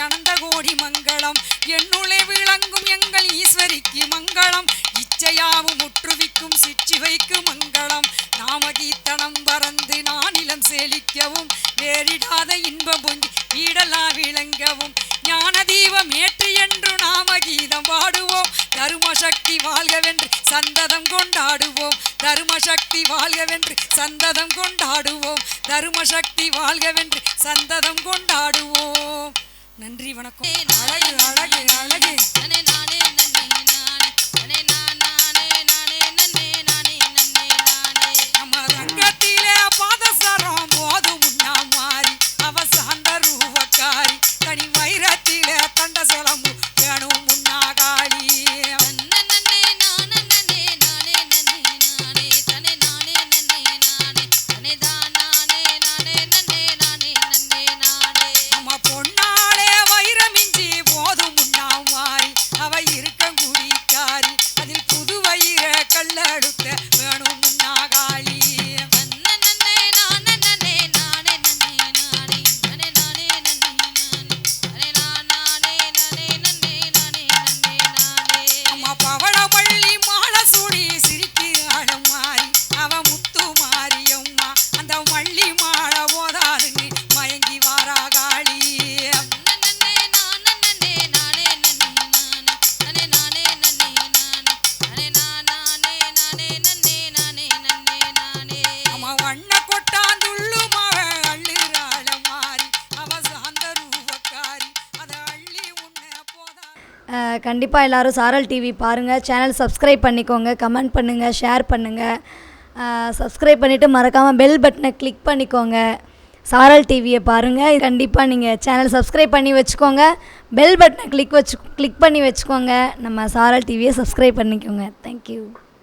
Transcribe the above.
அனந்த கோடி மங்களம். என்னுளே விளங்கும் எங்கள் ஈஸ்வரிக்கு மங்களம். இச்சையாவும் முற்றுவிக்கும் சிற்றிவைக்கு மங்களம். நாமகீர்த்தனம் பறந்து நானிலம் சேலிக்கவும். வேறிடாத இன்பம் பொங்கி வீடலா விளங்கவும். ஞான தீபம் ஏற்று என்று நாமகீதம் பாடுவோம். தருமசக்தி வாழ்கவென்று சந்ததம் கொண்டாடுவோம். தருமசக்தி வாழ்கவென்று சந்ததம் கொண்டாடுவோம். தருமசக்தி வாழ்கவென்று சந்ததம் கொண்டாடுவோம். நன்றி வணக்கம். அழகு அழகு அழகு. நானே கண்டிப்பாக எல்லாரும் சாரல் டிவி பாருங்கள் சேனல் சப்ஸ்கிரைப் பண்ணிக்கோங்க. கமெண்ட் பண்ணுங்கள் ஷேர் பண்ணுங்கள் சப்ஸ்கிரைப் பண்ணிவிட்டு மறக்காமல் பெல் பட்டனை கிளிக் பண்ணிக்கோங்க. சாரல் டிவியை பாருங்கள் கண்டிப்பாக நீங்கள் சேனல் சப்ஸ்கிரைப் பண்ணி வச்சுக்கோங்க. பெல் பட்டனை கிளிக் வச்சு கிளிக் பண்ணி வச்சுக்கோங்க. நம்ம சாரல் டிவியை சப்ஸ்கிரைப் பண்ணிக்கோங்க. தேங்க்யூ